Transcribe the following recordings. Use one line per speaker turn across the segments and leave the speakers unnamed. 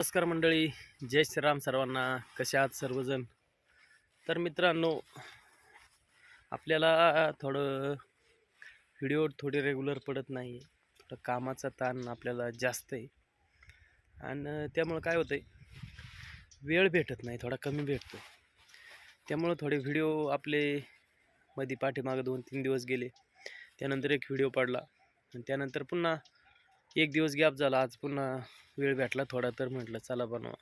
नमस्कार मंडळी जय श्रीराम सर्वांना. कसे आहात सर्वजण? तर मित्रांनो आपल्याला थोडं व्हिडिओ थोडे रेग्युलर पडत नाही थोडं कामाचा ताण आपल्याला जास्त आहे. आणि त्यामुळं काय होतं आहे वेळ भेटत नाही थोडा कमी भेटतो. त्यामुळं थोडे व्हिडिओ आपले मध्ये पाठीमागं दोन तीन दिवस गेले. त्यानंतर एक व्हिडिओ पडला. आणि त्यानंतर पुन्हा एक दिवस गॅप झाला आज पुन्हा वेळ भेटला थोडा तर म्हटलं चला बनवा.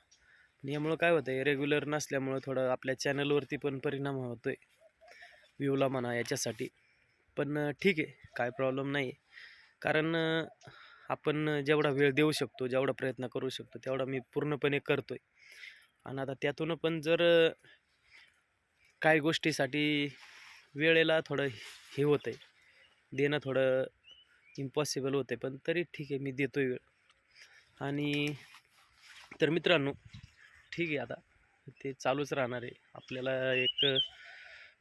पण यामुळं काय होतं आहे रेग्युलर नसल्यामुळं थोडं आपल्या चॅनलवरती पण परिणाम होतो आहे व्ह्यूला म्हणा याच्यासाठी. पण ठीक आहे काय प्रॉब्लेम नाही कारण आपण जेवढा वेळ देऊ शकतो जेवढा प्रयत्न करू शकतो तेवढा मी पूर्णपणे करतो आहे आणि आता त्यातून पण जर काही गोष्टीसाठी वेळेला थोडं हे होतं आहे देणं थोडं इम्पॉसिबल होते पण तरी ठीक आहे मी देतो वेळ. आणि तर मित्रांनो ठीक आहे आता. ते चालूच राहणार आहे. आपल्याला एक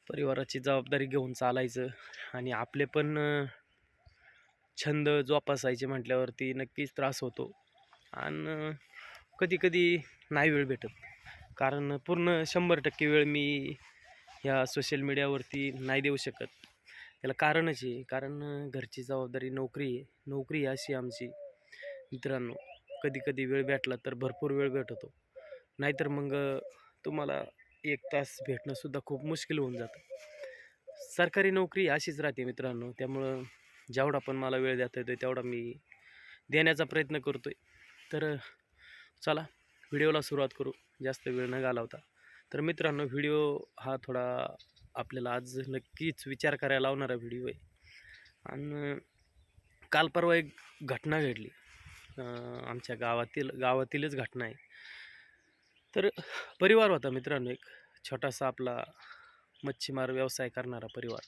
परिवाराची जबाबदारी घेऊन चालायचं आणि आपले पण छंद जोपासायचे म्हटल्यावरती नक्कीच त्रास होतो. आणि कधी कधी नाही वेळ भेटत. कारण पूर्ण शंभर टक्के वेळ मी ह्या सोशल मीडियावरती नाही देऊ शकत. त्याला कारणच आहे. कारण घरची जबाबदारी नोकरी आहे. नोकरी आहे अशी आमची. मित्रांनो कधी कधी वेळ भेटला तर भरपूर वेळ भेटतो. नाहीतर मग तुम्हाला एक तास भेटणंसुद्धा खूप मुश्किल होऊन जातं. सरकारी नोकरी अशीच राहते मित्रांनो. त्यामुळं जेवढा पण मला वेळ देता येतो तेवढा मी देण्याचा प्रयत्न करतो आहे तर चला व्हिडिओला सुरुवात करू. जास्त वेळ न घालवता. तर मित्रांनो व्हिडिओ हा थोडा आपल्याला आज नक्कीच विचार करायला लावणारा व्हिडिओ आहे. आणि काल परवा एक घटना घडली. आमच्या गावातील गावातीलच घटना आहे. तर परिवार होता मित्रांनो एक. छोटासा आपला मच्छीमार व्यवसाय करणारा परिवार.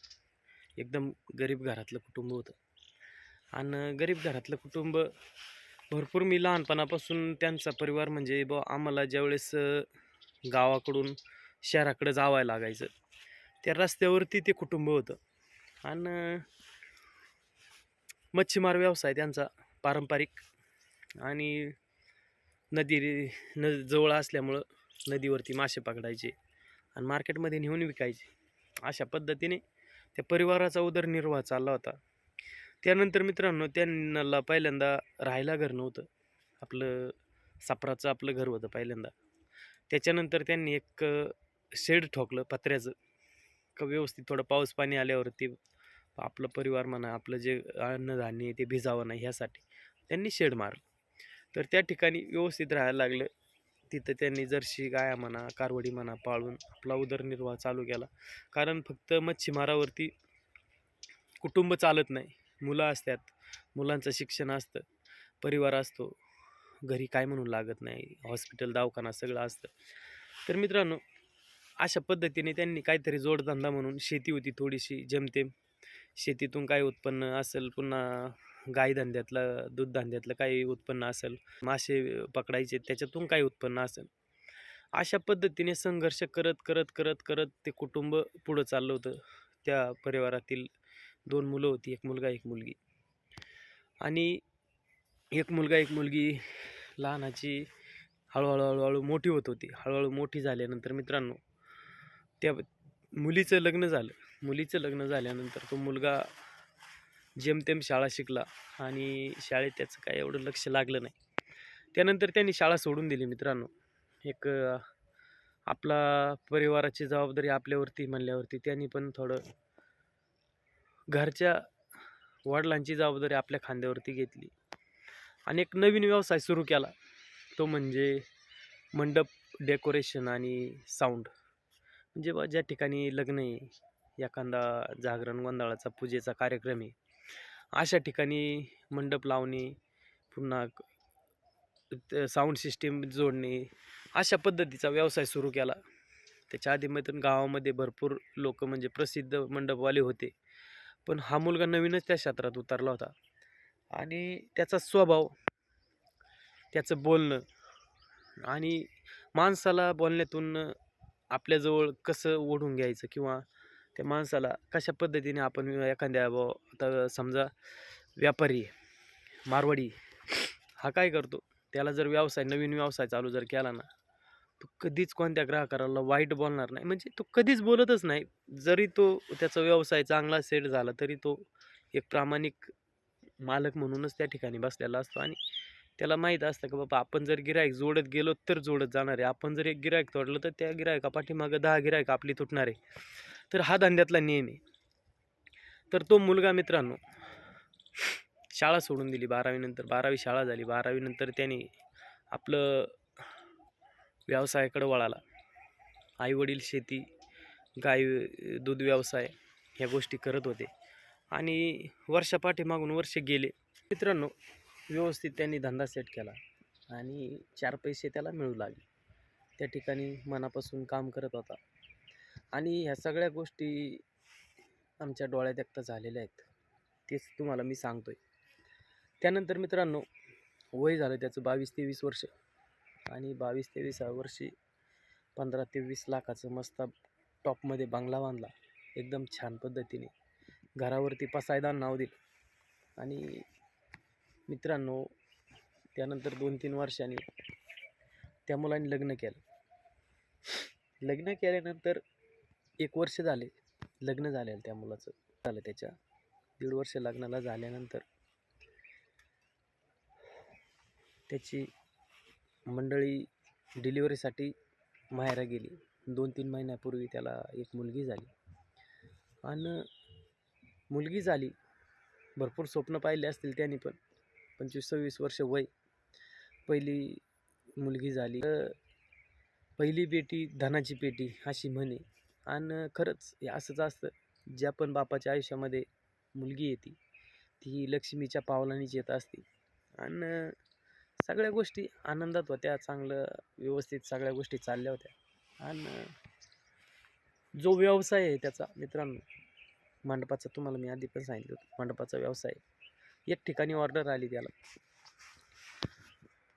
एकदम गरीब घरातलं कुटुंब होतं. आणि गरीब घरातलं कुटुंब भरपूर मी लहानपणापासून त्यांचा परिवार म्हणजे ब आम्हाला ज्यावेळेस गावाकडून शहराकडे जावं लागायचं त्या रस्त्यावरती ते कुटुंब होतं. आणि मच्छीमार व्यवसाय त्यांचा पारंपरिक. आणि नदी न जवळ असल्यामुळं नदीवरती मासे पकडायचे आणि मार्केटमध्ये नेऊन विकायचे. अशा पद्धतीने त्या परिवाराचा उदरनिर्वाह चालला होता. त्यानंतर मित्रांनो त्यांना पहिल्यांदा राहायला घर नव्हतं. आपलं सापराचं आपलं घर होतं पहिल्यांदा. त्याच्यानंतर त्यांनी एक शेड ठोकलं पत्र्याचं. का व्यवस्थित थोडं पाऊस पाणी आल्यावरती आपलं परिवार म्हणा आपलं जे अन्नधान्य आहे ते भिजावं नाही ह्यासाठी. त्यांनी शेड मारलं. तर त्या ठिकाणी व्यवस्थित राहायला लागलं. तिथं त्यांनी जर्शी गाया म्हणा कारवडी म्हणा पाळून आपला उदरनिर्वाह चालू केला. कारण फक्त मच्छीमारावरती कुटुंब चालत नाही. मुलं असतात. मुलांचं शिक्षण असतं. परिवार असतो. घरी काय म्हणून लागत नाही. हॉस्पिटल दवाखाना सगळं असतं. तर मित्रांनो अशा पद्धतीने त्यांनी काहीतरी जोडधंदा म्हणून शेती होती थोडीशी जमतेम. शेतीतून काय उत्पन्न असेल पुन्हा गायधंद्यातलं दूधधंद्यातलं दूध धंद्यातलं काही उत्पन्न असेल मासे पकडायचे त्याच्यातून काही उत्पन्न असेल. अशा पद्धतीने संघर्ष करत करत करत करत ते कुटुंब पुढं चाललं होतं. त्या परिवारातील दोन मुलं होती एक मुलगा एक मुलगी. आणि एक मुलगा एक मुलगी लहानाची हळूहळू हळूहळू मोठी होत होती. हळूहळू मोठी झाल्यानंतर मित्रांनो त्या मुलीचं लग्न झालं. मुलीचं लग्न झाल्यानंतर तो मुलगा जेमतेम शाळा शिकला आणि शाळेत त्याचं काय एवढं लक्ष लागलं नाही. त्यानंतर त्यांनी शाळा सोडून दिली मित्रांनो. एक आपला परिवाराची जबाबदारी आपल्यावरती म्हणल्यावरती त्यांनी पण थोडं घरच्या वडिलांची जबाबदारी आपल्या खांद्यावरती घेतली. आणि एक नवीन व्यवसाय सुरू केला. तो म्हणजे मंडप डेकोरेशन आणि साऊंड. म्हणजे जेव्हा ज्या ठिकाणी लग्न आहे एखादा जागरण गोंधळाचा पूजेचा कार्यक्रम आहे अशा ठिकाणी मंडप लावणे पुन्हा साऊंड सिस्टीम जोडणे अशा पद्धतीचा व्यवसाय सुरू केला. त्याच्या आधी मैत्रीण गावामध्ये भरपूर लोक म्हणजे प्रसिद्ध मंडपवाले होते. पण हा मुलगा नवीनच त्या क्षेत्रात उतरला होता. आणि त्याचा स्वभाव त्याचं बोलणं आणि माणसाला बोलण्यातून आपल्याजवळ कसं ओढून घ्यायचं किंवा त्या माणसाला कशा पद्धतीने आपण एखाद्या ब आता समजा व्यापारी मारवाडी हा काय करतो? त्याला जर व्यवसाय नवीन व्यवसाय चालू जर केला ना तो कधीच कोणत्या ग्राहकाला वाईट बोलणार नाही. म्हणजे तो कधीच बोलतच नाही. जरी तो त्याचा व्यवसाय चांगला सेट झाला तरी तो एक प्रामाणिक मालक म्हणूनच त्या ठिकाणी बसलेला असतो आणि त्याला माहीत असतं की बाबा आपण जर गिरायक जोडत गेलो तर जोडत जाणार आहे. आपण जर एक गिरायक तोडलं तर त्या गिरायका पाठीमागं दहा गिरायक आपली तुटणार आहे. तर हा धंद्यातला नियम आहे. तर तो मुलगा मित्रांनो शाळा सोडून दिली बारावीनंतर बारावी शाळा झाली. बारावीनंतर त्याने आपलं व्यवसायाकडे वळाला. आईवडील शेती गाय दूध व्यवसाय ह्या गोष्टी करत होते. आणि वर्षापाठीमागून वर्ष गेले. मित्रांनो व्यवस्थित त्यांनी धंदा सेट केला. आणि चार पैसे त्याला मिळू लागले. त्या ठिकाणी मनापासून काम करत होता. आणि ह्या सगळ्या गोष्टी आमच्या डोळ्यात एकता झालेल्या आहेत. तेच तुम्हाला मी सांगतो आहे त्यानंतर मित्रांनो वय झालं त्याचं बावीस तेवीस वर्ष. आणि बावीस तेवीसाव्या वर्षी पंधरा ते वीस लाखाचं मस्त टॉपमध्ये बांगला बांधला. एकदम छान पद्धतीने. घरावरती पसायदान नाव दिलं. आणि मित्रांनो त्यानंतर दोन तीन वर्षांनी त्या मुलाने लग्न केलं. लग्न केल्यानंतर एक वर्ष झाले लग्न झालेलं त्या मुलाचं. झालं त्याच्या दीड वर्ष लग्नाला झाल्यानंतर त्याची मंडळी डिलिव्हरीसाठी माहेरा गेली. दोन तीन महिन्यापूर्वी त्याला एक मुलगी झाली. आणि मुलगी झाली भरपूर स्वप्न पाहिले असतील त्यांनी पण. पंचवीस सव्वीस वर्ष वय पहिली मुलगी झाली. तर पहिली बेटी धनाची पेटी अशी म्हणे. आणि खरंच हे असंच असतं ज्या पण बापाच्या आयुष्यामध्ये मुलगी येते ती लक्ष्मीच्या पावलानीच येत असते. आणि सगळ्या गोष्टी आनंदात होत्या चांगलं व्यवस्थित सगळ्या गोष्टी चालल्या होत्या. आणि जो व्यवसाय आहे त्याचा मित्रांनो मंडपाचा तुम्हाला मी आधी पण सांगितलं होतं मंडपाचा व्यवसाय एक ठिकाणी ऑर्डर आली त्याला.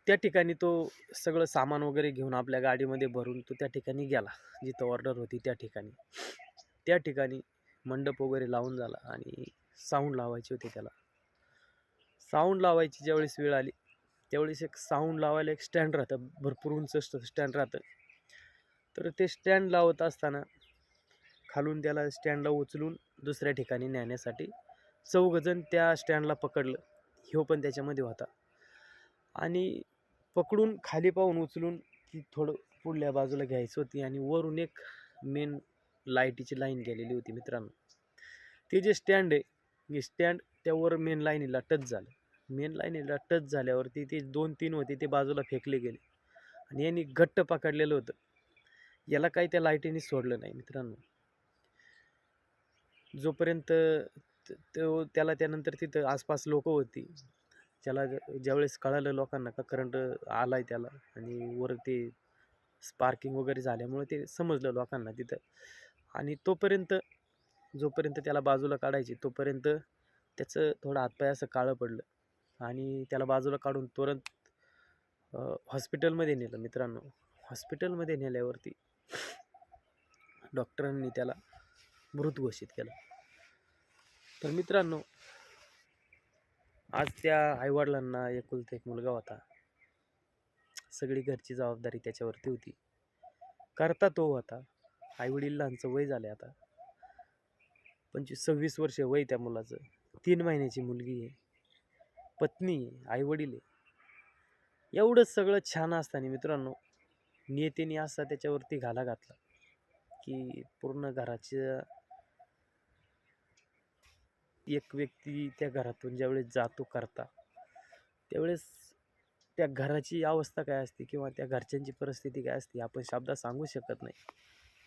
त्या ठिकाणी तो सगळं सामान वगैरे घेऊन आपल्या गाडीमध्ये भरून तो त्या ठिकाणी गेला. जिथं ऑर्डर होती त्या ठिकाणी. त्या ठिकाणी मंडप वगैरे लावून झाला आणि साऊंड लावायची होती त्याला. साऊंड लावायची ज्यावेळेस वेळ आली त्यावेळेस एक साऊंड लावायला एक स्टँड राहतं. भरपूर उंच असतं स्टँड राहतं. तर ते स्टँड लावत असताना खालून त्याला स्टँडला उचलून दुसऱ्या ठिकाणी नेण्यासाठी चौघजण त्या स्टँडला पकडलं. ह्यो पण त्याच्यामध्ये होता. आणि पकडून खाली पाहून उचलून ती थोडं पुढल्या बाजूला घ्यायची होती आणि वरून एक मेन लाईटीची लाईन गेलेली होती मित्रांनो. ते जे स्टँड आहे हे स्टँड त्यावर मेन लाईनीला टच झालं. मेन लाईनीला टच झाल्यावरती ते दोन तीन होते ते बाजूला फेकले गेले. आणि यांनी घट्ट पकडलेलं होतं. याला काही त्या लाईटीने सोडलं नाही मित्रांनो. जोपर्यंत तो त्याला त्यानंतर तिथं आसपास लोक होती. त्याला ज- ज्यावेळेस कळालं लोकांना का करंट आलाय त्याला आणि वर ते स्पार्किंग वगैरे झाल्यामुळे ते समजलं लोकांना तिथं. आणि तोपर्यंत जोपर्यंत त्याला बाजूला काढायचे तोपर्यंत त्याचं थोडं हातपाय असं काळं पडलं. आणि त्याला बाजूला काढून तुरंत हॉस्पिटलमध्ये नेलं मित्रांनो. हॉस्पिटलमध्ये नेल्यावरती डॉक्टरांनी त्याला मृत घोषित केलं. तर मित्रांनो आज त्या आईवडिलांना एकुलता एक मुलगा होता. सगळी घरची जबाबदारी त्याच्यावरती होती. करता तो होता. आईवडिलांचं वय झालं आता. पंचवीस सव्वीस वर्ष वय त्या मुलाचं. तीन महिन्याची मुलगी आहे. पत्नी आहे आईवडील आहे. एवढं सगळं छान असताना मित्रांनो नियतीने असा त्याच्यावरती घाला घातला की पूर्ण घराच्या एक व्यक्ती त्या घरातून ज्यावेळेस जातो करता त्यावेळेस त्या घराची अवस्था काय असते किंवा त्या घरच्यांची परिस्थिती काय असते आपण शब्दात सांगू शकत नाही.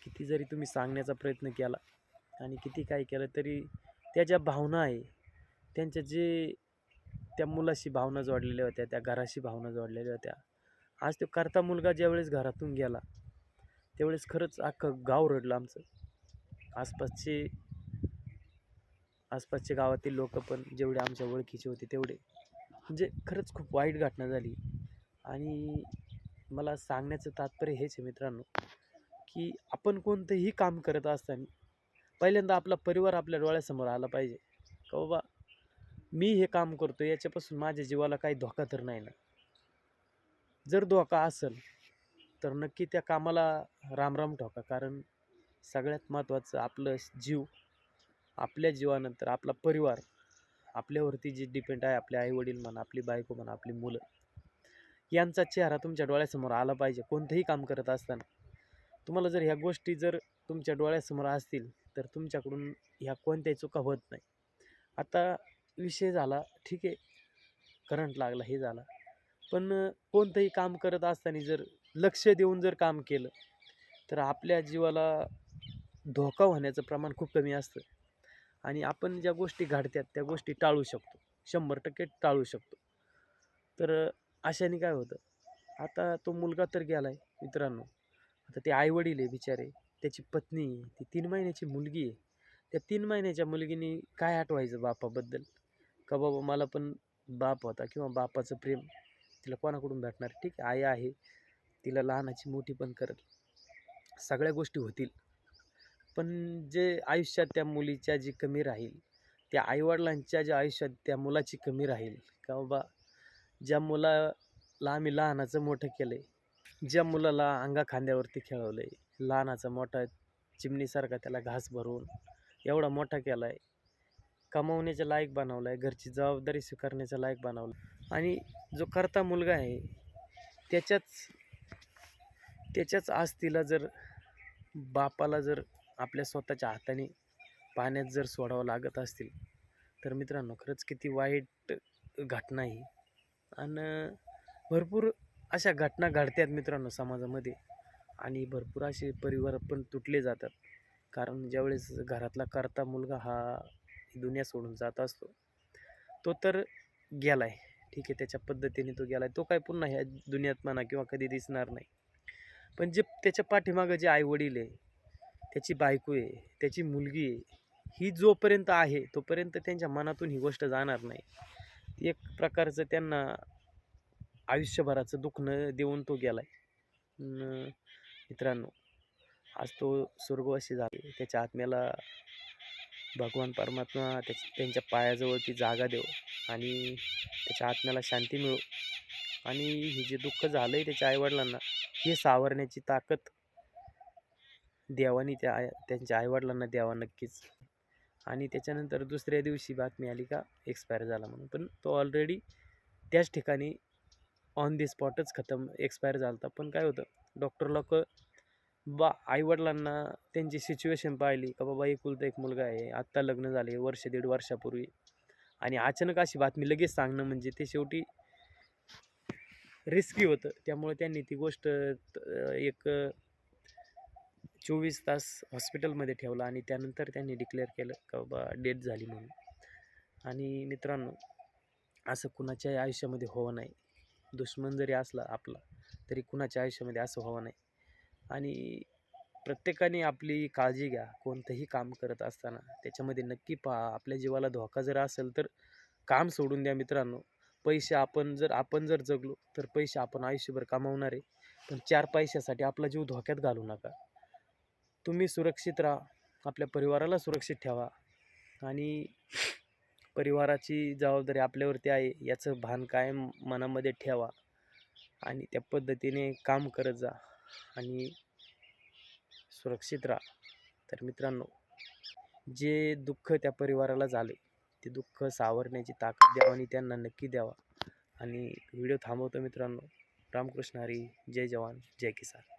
किती जरी तुम्ही सांगण्याचा प्रयत्न केला आणि किती काय केलं तरी त्या ज्या भावना आहे त्यांच्या जे त्या मुलाशी भावना जोडलेल्या होत्या त्या घराशी भावना जोडलेल्या होत्या आज तो करता मुलगा ज्यावेळेस घरातून गेला त्यावेळेस खरंच अख्खं गाव रडलं आमचं. आसपासचे आसपासच्या गावातील लोक पण जेवढे आमच्या ओळखीचे होते तेवढे. म्हणजे खरंच खूप वाईट घटना झाली. आणि मला सांगण्याचं तात्पर्य हेच आहे मित्रांनो की आपण कोणतंही काम करत असताना पहिल्यांदा आपला परिवार आपल्या डोळ्यासमोर आला पाहिजे. का बाबा मी हे काम करतो याच्यापासून माझ्या जीवाला काही धोका तर नाही ना. जर धोका असेल तर नक्की त्या कामाला रामराम ठोका कारण सगळ्यात महत्त्वाचं आपलं जीव आपल्या जीवानंतर आपला परिवार आपल्यावरती जे डिपेंड आहे आपले आईवडील म्हणा आपली बायको म्हणा आपली मुलं यांचा चेहरा तुमच्या डोळ्यासमोर आला पाहिजे. कोणतंही काम करत असताना. तुम्हाला जर ह्या गोष्टी जर तुमच्या डोळ्यासमोर असतील तर तुमच्याकडून ह्या कोणत्याही चुका होत नाही. आता विषय झाला ठीक आहे. करंट लागला हे झाला. पण कोणतंही काम करत असताना जर लक्ष देऊन जर काम केलं तर आपल्या जीवाला धोका होण्याचं प्रमाण खूप कमी असतं. आणि आपण ज्या गोष्टी घडत्यात त्या गोष्टी टाळू शकतो. शंभर टक्के टाळू शकतो. तर अशाने काय होतं? आता तो मुलगा तर गेला आहे मित्रांनो. आता ते आईवडील आहे बिचारे. त्याची पत्नी आहे. ती तीन महिन्याची मुलगी आहे. त्या तीन महिन्याच्या मुलगीने काय आठवायचं बापाबद्दल? का बाबा मला पण बाप होता किंवा बापाचं प्रेम तिला कोणाकडून भेटणार? ठीक आहे आई आहे. तिला लहानाची मोठी पण करत सगळ्या गोष्टी होतील. पण जे आयुष्यात त्या मुलीच्या जी कमी राहील त्या आईवडिलांच्या ज्या आयुष्यात त्या मुलाची कमी राहील का बाबा? ज्या मुलाला आम्ही लहानाचं मोठं केलं आहे ज्या मुलाला अंगा खांद्यावरती खेळवलं आहे लहानाचा मोठा चिमणीसारखा त्याला घास भरून एवढा मोठा केला आहे कमावण्याच्या लायक बनवला आहे घरची जबाबदारी स्वीकारण्याच्या लायक बनवलं आणि जो करता मुलगा आहे त्याच्याच त्याच्याच आस्तीला जर बापाला जर आपल्या स्वतःच्या हाताने पाण्यात जर सोडावं लागत असतील तर मित्रांनो खरंच किती वाईट घटना आहे आणि भरपूर अशा घटना घडतात मित्रांनो समाजामध्ये. आणि भरपूर असे परिवार पण तुटले जातात. कारण ज्यावेळेस घरातला करता मुलगा हा दुनिया सोडून जात असतो तो तर गेला आहे ठीक आहे त्याच्या पद्धतीने तो गेला आहे तो काय पुन्हा ह्या दुनियात म्हणा किंवा कधी दिसणार नाही. पण जे त्याच्या पाठीमागं जे आईवडील आहे त्याची बायको आहे त्याची मुलगी आहे ही जोपर्यंत आहे तोपर्यंत त्यांच्या मनातून ही गोष्ट जाणार नाही. एक प्रकारचं त्यांना आयुष्यभराचं दुखणं देऊन तो गेला आहे मित्रांनो आज तो स्वर्गवासी झाले. त्याच्या आत्म्याला भगवान परमात्मा त्याच्या त्यांच्या पायाजवळ ती जागा देव आणि त्याच्या आत्म्याला शांती मिळो. आणि हे जे दुःख झालं आहे त्याच्या आईवडिलांना हे सावरण्याची ताकद देवानी त्या त्यांच्या आईवडिलांना द्यावा नक्कीच. आणि त्याच्यानंतर दुसऱ्या दिवशी बातमी आली का एक्सपायर झाला म्हणून. पण तो ऑलरेडी त्याच ठिकाणी ऑन दी स्पॉटच खतम एक्सपायर झाला होता. पण काय होतं डॉक्टर लोक बा आईवडिलांना त्यांची सिच्युएशन पाहिली का बाबा एकुलता एक मुलगा आहे आत्ता लग्न झाले वर्ष दीड वर्षापूर्वी. आणि अचानक अशी बातमी लगेच सांगणं म्हणजे ते शेवटी रिस्की होतं. त्यामुळे त्यांनी ती गोष्ट एक चोवीस तास हॉस्पिटलमध्ये ठेवला आणि त्यानंतर त्यांनी डिक्लेअर केलं का बाबा डेथ झाली म्हणून. आणि मित्रांनो असं कुणाच्याही आयुष्यामध्ये होवं नाही. दुश्मन जरी असला आपला तरी कुणाच्या आयुष्यामध्ये असं व्हावं नाही. आणि प्रत्येकाने आपली काळजी घ्या. कोणतंही काम करत असताना त्याच्यामध्ये नक्की पहा आपल्या जीवाला धोका जर असेल तर काम सोडून द्या मित्रांनो. पैसे आपण जर आपण जर जगलो तर पैसे आपण आयुष्यभर कमावणार. आहे पण चार पैशासाठी आपला जीव धोक्यात घालू नका. तुम्ही सुरक्षित राहा. आपल्या परिवाराला सुरक्षित ठेवा. आणि परिवाराची जबाबदारी आपल्यावरती आहे याचं भान कायम मनामध्ये ठेवा. आणि त्या पद्धतीने काम करत जा. आणि सुरक्षित राहा. तर मित्रांनो जे दुःख त्या परिवाराला झाले ते दुःख सावरण्याची ताकद द्यावा आणि त्यांना नक्की द्यावा. आणि व्हिडिओ थांबवतो मित्रांनो. रामकृष्ण हरी. जय जवान. जय किसान.